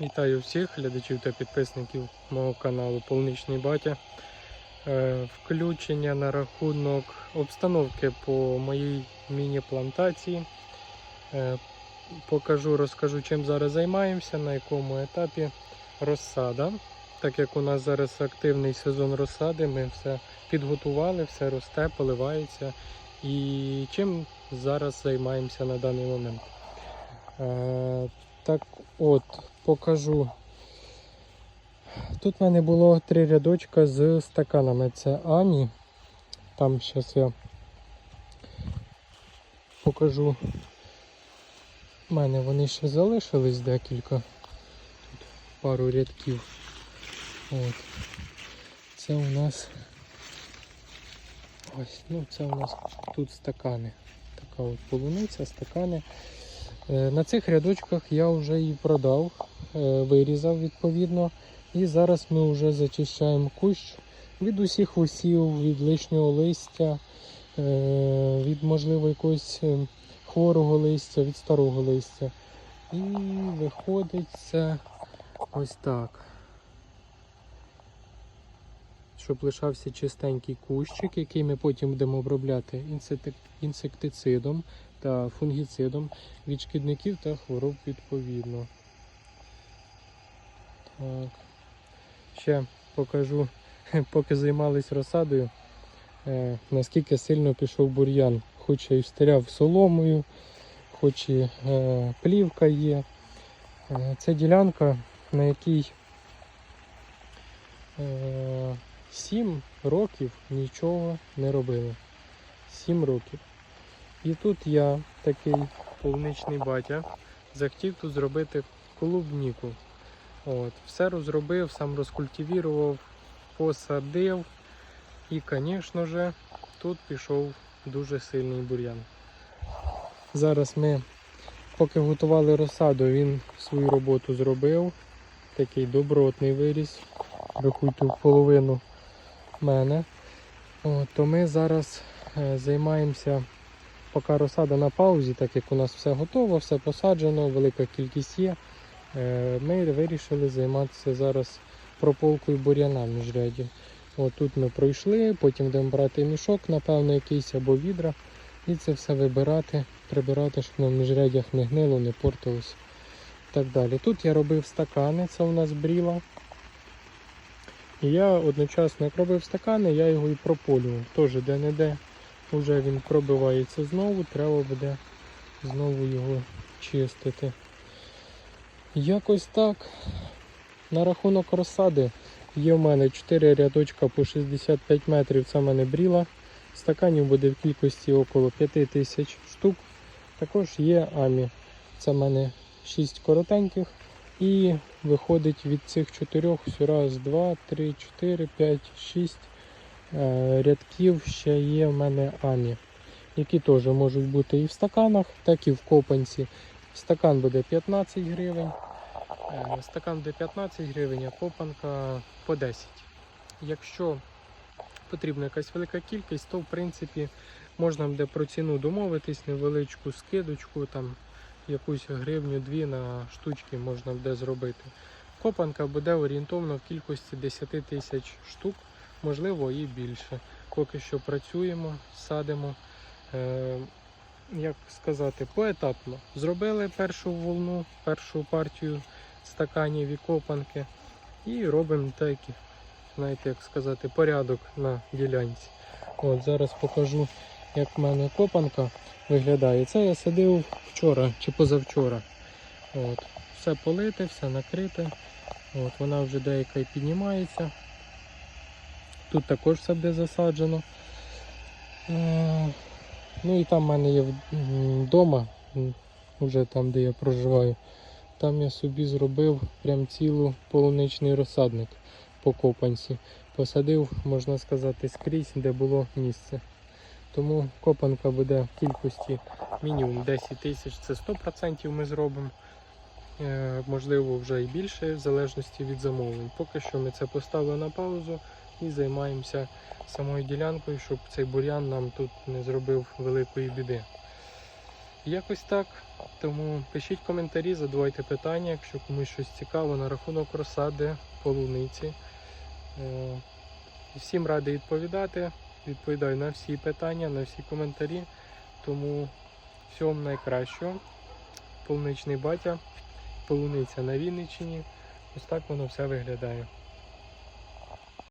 Вітаю всіх глядачів та підписників мого каналу Полуничний Батя. Е, Включення на рахунок обстановки по моїй міні-плантації. Е, Покажу, розкажу, чим зараз займаємося, на якому етапі розсада. Так як у нас зараз активний сезон розсади, ми все підготували, все росте, поливається. І чим зараз займаємося на даний момент. Так от, покажу. Тут в мене було три рядочка з стаканами. Це Амі. Там зараз я покажу. У мене вони ще залишились декілька. Тут пару рядків. От. Це у нас ось, ну це у нас тут стакани. Така от полуниця, стакани. Е, На цих рядочках я вже і продав, е, вирізав відповідно. І зараз ми вже зачищаємо кущ від усіх усів, від лишнього листя, е, від можливо якогось хворого листя, від старого листя. І виходить це ось так. Щоб лишався чистенький кущик, який ми потім будемо обробляти інсектицидом та фунгіцидом від шкідників та хвороб відповідно. Так. Ще покажу, поки займались розсадою, е, наскільки сильно пішов бур'ян. Хоч і встряв соломою, хоч і е, плівка є. Е, це ділянка, на якій 7 років нічого не робили. 7 років. І тут я, такий полуничний батя, захотів тут зробити клубніку. От, все розробив, сам розкультивірував, посадив. І, звісно ж, тут пішов дуже сильний бур'ян. Зараз ми, поки готували розсаду, він свою роботу зробив. Такий добротний виріс. Рахуйте в половину мене. От, то ми зараз е, займаємося, поки розсада на паузі, так як у нас все готово, все посаджено, велика кількість є. Е, Ми вирішили займатися зараз прополкою бур'яна міжряді. От тут ми пройшли, потім будемо брати мішок, напевно, якийсь або відра, і це все вибирати, прибирати, щоб воно в міжрядях не гнило, не портилось. Так далі. Тут я робив стакани, це у нас бріла. І я одночасно, як робив стакани, я його і прополював. Теж де-не-де вже він пробивається знову, треба буде знову його чистити. Якось так. На рахунок розсади є в мене 4 рядочка по 65 метрів. Це в мене бріла. Стаканів буде в кількості около 5 тисяч штук. Також є амі. Це в мене 6 коротеньких. І виходить від цих чотирьох раз, два, три, чотири, п'ять, шість е, рядків ще є в мене амі, які теж можуть бути і в стаканах, так і в копанці. Стакан буде 15 гривень. Е, Стакан буде 15 гривень, а копанка по 10. Якщо потрібна якась велика кількість, то в принципі можна буде про ціну домовитись, невеличку скидочку, там якусь гривню-дві на штучки можна буде зробити. Копанка буде орієнтовно в кількості 10 тисяч штук, можливо і більше. Поки що працюємо, садимо. Е, як сказати, поетапно. Зробили першу волну, першу партію стаканів і копанки. І робимо такий, знаєте, як сказати, порядок на ділянці. От Зараз покажу, як в мене копанка виглядає. Це я садив вчора чи позавчора. От. Все полите, все накрите. От, Вона вже деяка і піднімається. Тут також все буде засаджено. Е, Ну і там в мене є вдома, вже там, де я проживаю. Там я собі зробив прям цілу полуничний розсадник по копанці. Посадив, можна сказати, скрізь, де було місце. Тому копанка буде в кількості мінімум 10 тисяч, це 100% ми зробимо. Е, можливо, вже і більше, в залежності від замовлень. Поки що ми це поставили на паузу і займаємося самою ділянкою, щоб цей бур'ян нам тут не зробив великої біди. Якось так. Тому пишіть коментарі, задавайте питання, якщо комусь щось цікаво на рахунок розсади полуниці. Е, Всім радий відповідати. Відповідаю на всі питання, на всі коментарі. Тому всього найкращого. Полуничний батя, полуниця на Вінниччині. Ось так воно все виглядає.